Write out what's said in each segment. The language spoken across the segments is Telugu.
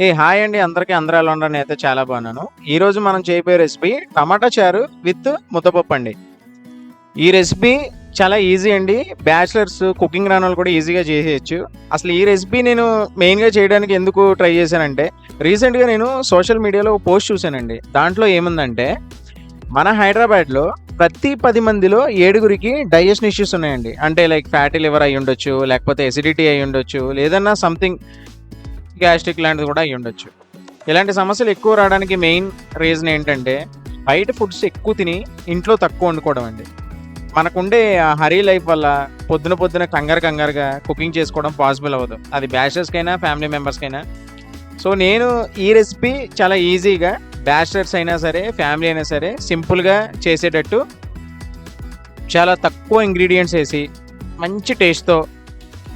ఏ హాయ్ అండి. అందరికీ అందరూ ఎలా ఉన్నారు? అయితే చాలా బాగున్నాను. ఈరోజు మనం చేయబోయే రెసిపీ టమాటా చారు విత్ ముద్దపప్పు అండి. ఈ రెసిపీ చాలా ఈజీ అండి. బ్యాచిలర్స్ కుకింగ్ రాని వాళ్ళు కూడా ఈజీగా చేసేయచ్చు. అసలు ఈ రెసిపీ నేను మెయిన్గా చేయడానికి ఎందుకు ట్రై చేశానంటే రీసెంట్గా నేను సోషల్ మీడియాలో పోస్ట్ చూశానండి. దాంట్లో ఏముందంటే మన హైదరాబాద్లో ప్రతి పది మందిలో ఏడుగురికి డైజెషన్ ఇష్యూస్ ఉన్నాయండి. అంటే లైక్ ఫ్యాటీ లివర్ అయి ఉండొచ్చు లేకపోతే ఎసిడిటీ అయి ఉండొచ్చు లేదన్నా సంథింగ్ గ్యాస్ట్రిక్ లాంటిది కూడా అయి ఉండొచ్చు. ఇలాంటి సమస్యలు ఎక్కువ రావడానికి మెయిన్ రీజన్ ఏంటంటే బయట ఫుడ్స్ ఎక్కువ తిని ఇంట్లో తక్కువ వండుకోవడం అండి. మనకుండే ఆ హరీ లైఫ్ వల్ల పొద్దున పొద్దున కంగారు కంగారుగా కుకింగ్ చేసుకోవడం పాసిబుల్ అవ్వదు. అది బ్యాషర్స్కైనా ఫ్యామిలీ మెంబర్స్కైనా సో నేను ఈ రెసిపీ చాలా ఈజీగా బ్యాచిలర్స్ అయినా సరే ఫ్యామిలీ అయినా సరే సింపుల్గా చేసేటట్టు చాలా తక్కువ ఇంగ్రీడియంట్స్ వేసి మంచి టేస్ట్తో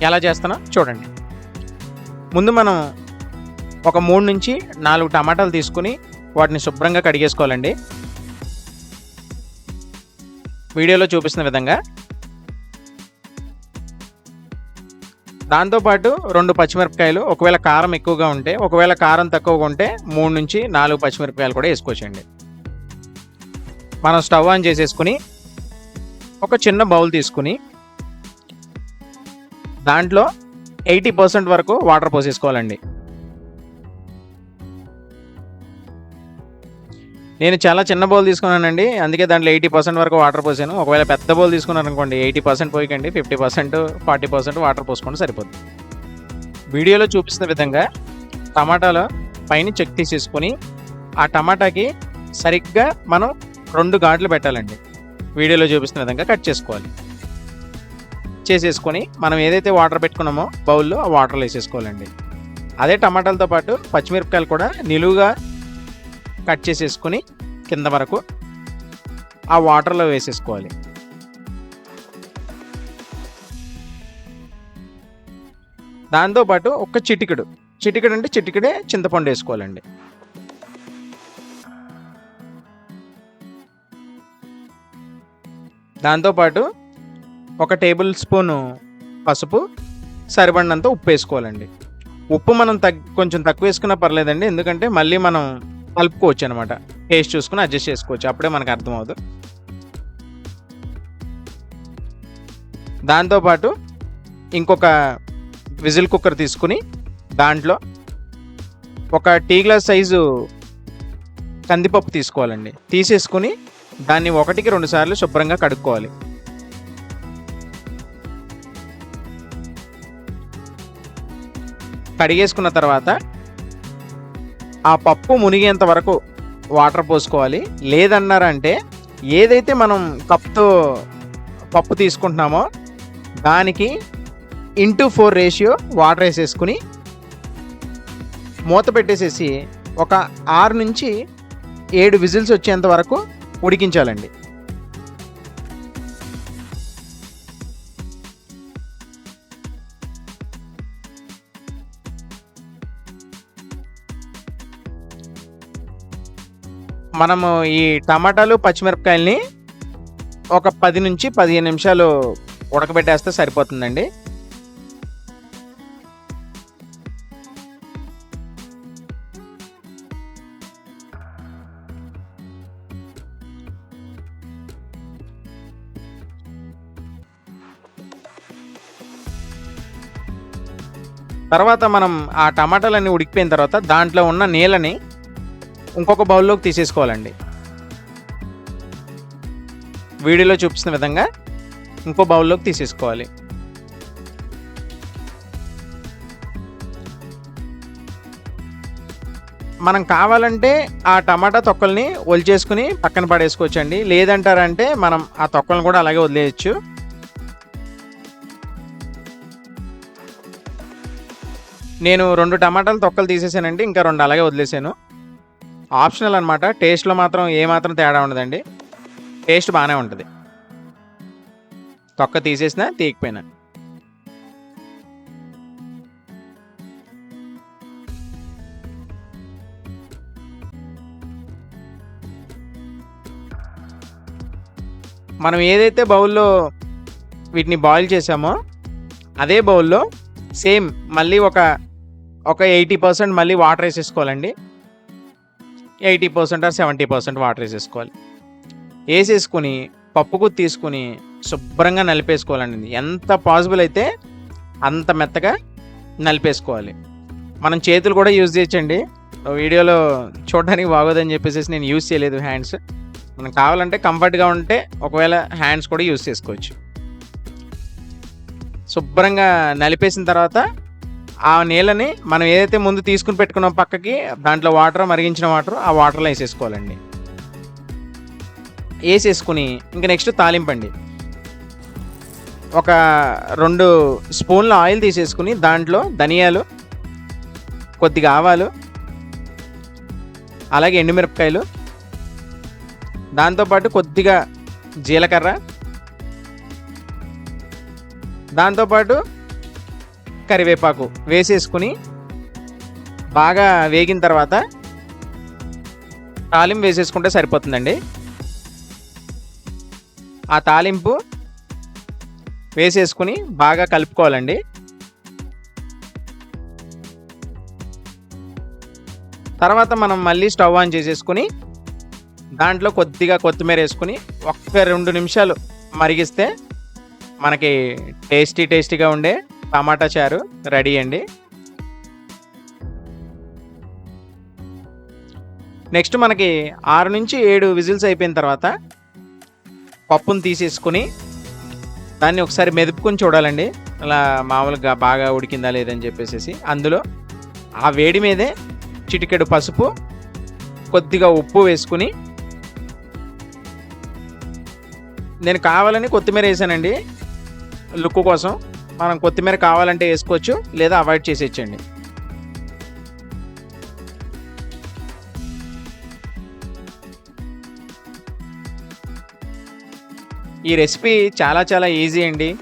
ఎలా చేస్తానో చూడండి. ముందు మనం ఒక మూడు నుంచి నాలుగు టమాటాలు తీసుకుని వాటిని శుభ్రంగా కడిగేసుకోవాలండి. వీడియోలో చూపిస్తున్న విధంగా. దాంతోపాటు రెండు పచ్చిమిరపకాయలు ఒకవేళ కారం ఎక్కువగా ఉంటే ఒకవేళ కారం తక్కువగా ఉంటే మూడు నుంచి నాలుగు పచ్చిమిరపకాయలు కూడా వేసుకోవచ్చండి. మనం స్టవ్ ఆన్ చేసేసుకుని ఒక చిన్న బౌల్ తీసుకుని దాంట్లో ఎయిటీ పర్సెంట్ వరకు వాటర్ పోసేసుకోవాలండి. నేను చాలా చిన్న బౌల్ తీసుకున్నానండి. అందుకే దాంట్లో ఎయిటీ పర్సెంట్ వరకు వాటర్ పోసాను. ఒకవేళ పెద్ద బౌల్ తీసుకున్నాను అనుకోండి eighty percent పోయికండి fifty percent forty percent water పోసుకోండి సరిపోతుంది వీడియోలో చూపిస్తున్న విధంగా టమాటాలో పైన చెక్ తీసేసుకొని ఆ టమాటాకి సరిగ్గా మనం రెండు గాడ్లు పెట్టాలండి. వీడియోలో చూపిస్తున్న విధంగా కట్ చేసుకోవాలి. చేసేసుకొని మనం ఏదైతే వాటర్ పెట్టుకున్నామో బౌల్లో ఆ వాటర్లో వేసేసుకోవాలండి. అదే టమాటాలతో పాటు పచ్చిమిరపకాయలు కూడా నిలువుగా కట్ చేసేసుకొని కింద వరకు ఆ వాటర్లో వేసేసుకోవాలి. దాంతోపాటు ఒక చిటికెడు చిటికెడు అంటే చిటికెడే చింతపండు వేసుకోవాలండి. దాంతోపాటు ఒక టేబుల్ స్పూను పసుపు సరిపడినంత ఉప్పు వేసుకోవాలండి. ఉప్పు మనం తగ్ కొంచెం తక్కువ వేసుకున్నా పర్లేదండి ఎందుకంటే మళ్ళీ మనం కలుపుకోవచ్చు అనమాట టేస్ట్ చూసుకుని అడ్జస్ట్ చేసుకోవచ్చు అప్పుడే మనకు అర్థమవుతుంది దాంతోపాటు ఇంకొక విజిల్ కుక్కర్ తీసుకుని దాంట్లో ఒక టీ గ్లాస్ సైజు కందిపప్పు తీసుకోవాలండి. తీసేసుకుని దాన్ని ఒకటికి రెండు సార్లు శుభ్రంగా కడుక్కోవాలి. కడిగేసుకున్న తర్వాత ఆ పప్పు మునిగేంత వరకు వాటర్ పోసుకోవాలి. లేదన్నారంటే ఏదైతే మనం కప్తో పప్పు తీసుకుంటున్నామో దానికి ఇంటూ ఫోర్ రేషియో వాటర్ వేసేసుకుని మూత పెట్టేసేసి ఒక ఆరు నుంచి ఏడు విజిల్స్ వచ్చేంత వరకు ఉడికించాలండి. మనము ఈ టమాటాలు పచ్చిమిరపకాయల్ని ఒక పది నుంచి పదిహేను నిమిషాలు ఉడకబెట్టేస్తే సరిపోతుందండి. తర్వాత మనం ఆ టమాటాలన్నీ ఉడికిపోయిన తర్వాత దాంట్లో ఉన్న నీళ్ళని ఇంకొక బౌల్లోకి తీసేసుకోవాలండి. వీడియోలో చూపిస్తున్న విధంగా ఇంకో బౌల్లోకి తీసేసుకోవాలి. మనం కావాలంటే ఆ టమాటా తొక్కల్ని ఒలిచేసుకుని పక్కన పడేసుకోవచ్చండి. లేదంటారంటే మనం ఆ తొక్కలను కూడా అలాగే వదిలేయచ్చు. నేను రెండు టమాటాలు తొక్కలు తీసేసానండి. ఇంకా రెండు అలాగే వదిలేసాను. ఆప్షనల్ అనమాట టేస్ట్లో మాత్రం ఏమాత్రం తేడా ఉండదండి. టేస్ట్ బాగానే ఉంటుంది. తొక్క తీసేసిన తీయకపోయినా. మనం ఏదైతే బౌల్లో వీటిని బాయిల్ చేసామో అదే బౌల్లో సేమ్ మళ్ళీ ఒక ఒక ఎయిటీ పర్సెంట్ మళ్ళీ వాటర్ వేసేసుకోవాలండి. Eighty percent or seventy percent water వేసేసుకోవాలి. వేసేసుకుని పప్పుకు తీసుకుని శుభ్రంగా నలిపేసుకోవాలండి. ఎంత పాసిబుల్ అయితే అంత మెత్తగా నలిపేసుకోవాలి. మనం చేతులు కూడా యూజ్ చేయొచ్చండి. వీడియోలో చూడడానికి బాగోదని చెప్పేసి నేను యూజ్ చేయలేదు హ్యాండ్స్. మనం కావాలంటే కంఫర్ట్గా ఉంటే ఒకవేళ హ్యాండ్స్ కూడా యూజ్ చేసుకోవచ్చు. శుభ్రంగా నలిపేసిన తర్వాత ఆ నీళ్ళని మనం ఏదైతే ముందు తీసుకుని పెట్టుకున్నాం పక్కకి దాంట్లో వాటర్ మరిగించిన వాటర్ ఆ వాటర్లో వేసేసుకోవాలండి. వేసేసుకుని ఇంకా నెక్స్ట్ తాలింపండి. ఒక రెండు స్పూన్ల ఆయిల్ తీసేసుకుని దాంట్లో ధనియాలు కొద్దిగా ఆవాలు అలాగే ఎండుమిరపకాయలు దాంతోపాటు కొద్దిగా జీలకర్ర దాంతోపాటు కరివేపాకు వేసేసుకుని బాగా వేగిన తర్వాత తాలింపు వేసేసుకుంటే సరిపోతుందండి. ఆ తాలింపు వేసేసుకుని బాగా కలుపుకోవాలండి. తర్వాత మనం మళ్ళీ స్టవ్ ఆన్ చేసేసుకుని దాంట్లో కొద్దిగా కొత్తిమీర వేసుకుని ఒక్క రెండు నిమిషాలు మరిగిస్తే మనకి టేస్టీ టేస్టీగా ఉండే టమాటా చారు రెడీ అండి. నెక్స్ట్ మనకి ఆరు నుంచి ఏడు విజిల్స్ అయిపోయిన తర్వాత పప్పును తీసేసుకుని దాన్ని ఒకసారి మెదుపుకొని చూడాలండి. అలా మామూలుగా బాగా ఉడికిందా లేదని చెప్పేసి అందులో ఆ వేడి మీదే చిటికెడు పసుపు కొద్దిగా ఉప్పు వేసుకుని నేను కావాలని కొత్తిమీర వేసానండి. లుక్ కోసం మనం కొత్తిమీర కావాలంటే వేసుకోవచ్చు లేదా అవాయిడ్ చేసేయచ్చండి ఈ రెసిపీ చాలా చాలా ఈజీ అండి.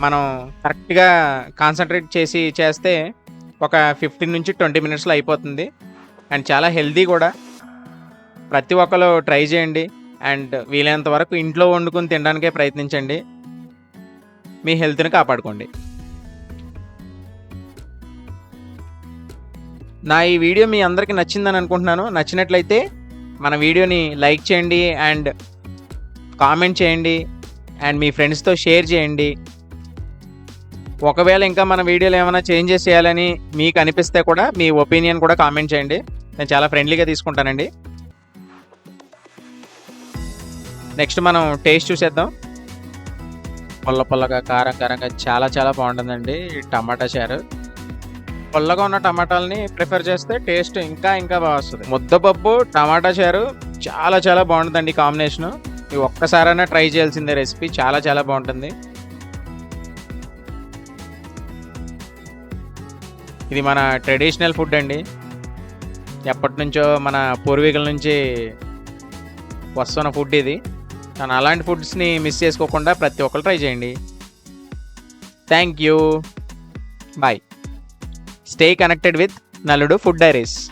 మనం కరెక్ట్గా కాన్సన్ట్రేట్ చేసి చేస్తే ఒక ఫిఫ్టీన్ నుంచి ట్వంటీ మినిట్స్లో అయిపోతుంది. అండ్ చాలా హెల్దీ కూడా. ప్రతి ఒక్కరు ట్రై చేయండి. అండ్ వీలైనంత వరకు ఇంట్లో వండుకొని తినడానికే ప్రయత్నించండి. మీ హెల్త్ని కాపాడుకోండి. నా ఈ వీడియో మీ అందరికీ నచ్చిందని అనుకుంటున్నాను. నచ్చినట్లయితే మన వీడియోని లైక్ చేయండి అండ్ కామెంట్ చేయండి అండ్ మీ ఫ్రెండ్స్తో షేర్ చేయండి. ఒకవేళ ఇంకా మన వీడియోలు ఏమైనా చేంజెస్ చేయాలని మీకు అనిపిస్తే కూడా మీ ఒపీనియన్ కూడా కామెంట్ చేయండి. నేను చాలా ఫ్రెండ్లీగా తీసుకుంటానండి. నెక్స్ట్ మనం టేస్ట్ చూసేద్దాం. పుల్ల పుల్లగా కారం కారంగా చాలా చాలా బాగుంటుందండి ఈ టమాటా చారు. పుల్లగా ఉన్న టమాటాలని ప్రిఫర్ చేస్తే టేస్ట్ ఇంకా ఇంకా బాగా వస్తుంది. ముద్దపప్పు టమాటా చారు చాలా చాలా బాగుంటుందండి ఈ కాంబినేషను. ఈ ఒక్కసారైనా ట్రై చేయాల్సిందే రెసిపీ చాలా చాలా బాగుంటుంది. ఇది మన ట్రెడిషనల్ ఫుడ్ అండి. ఎప్పటి నుంచో మన పూర్వీకుల నుంచి వస్తున్న ఫుడ్ ఇది. కానీ అలాంటి ఫుడ్స్ని మిస్ చేసుకోకుండా ప్రతి ఒక్కరు ట్రై చేయండి. Thank you. Bye. Stay connected with Naludu food diaries.